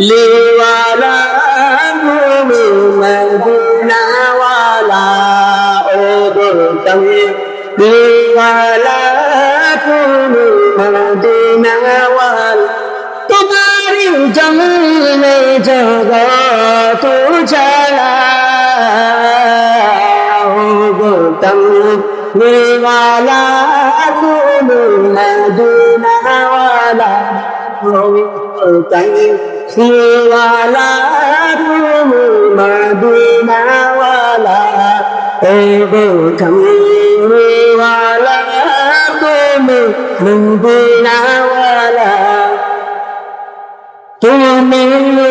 লিওয়ালা ভূমি মদিনাওয়ালা ও গোতমে লিওয়ালা ভূমি মদিনাওয়ালা তোমারি চলা تنوي ولا أكون الذين ولا تنوي ولا أكون المدينة ولا أكون تنوي ولا أكون المدينة ولا تنوي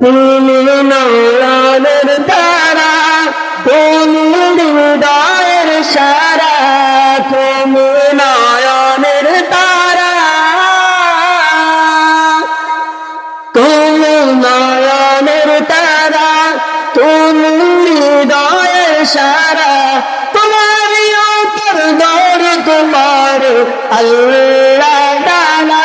ভালা তুমি মাগুনাওয়ালা এগো ঠমে ভালা তুমি মাগুনাওয়ালা এগো ঠমে ভালা তুমি মাগুনাওয়ালা এগো ঠমে ভালা তুমি মাগুনাওয়ালা তুমি নয়নের হৃদয়ের সারা তুমি নয়নের তারা তুমি নয়নের তারা তুমি হৃদয়ের সারা। তোমার দৌড় তোমার আল্লাহ ডালা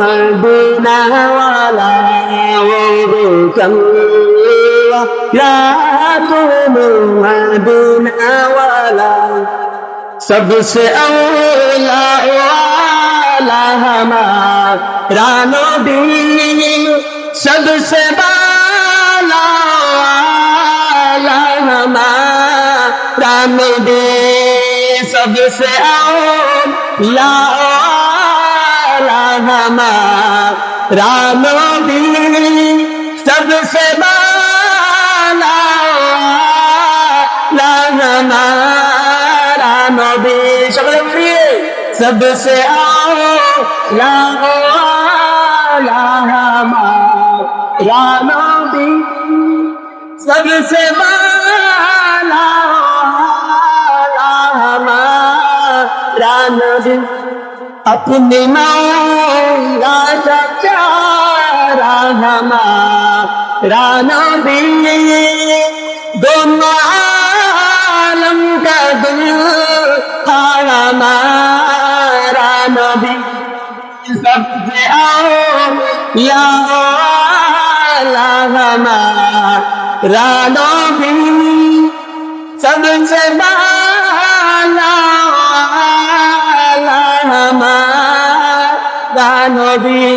ربنا ولا الله لا تؤمن ربنا ولا سب سے اولا والا ہمارا نبی سب سے بالا والا ہمارا نبی سب سے اولا हमारा नबी सबसे बाला ला हमारा नबी शब्द बोलिए सबसे आला ला हमारा नबी सबसे बाला ला हमारा नबी अपने मौला का प्यारा हमारा नबी दोनों आलम का दिल हमारा नबी सबसे आओ या वाला हमारा नबी सबसे बाला I'll be.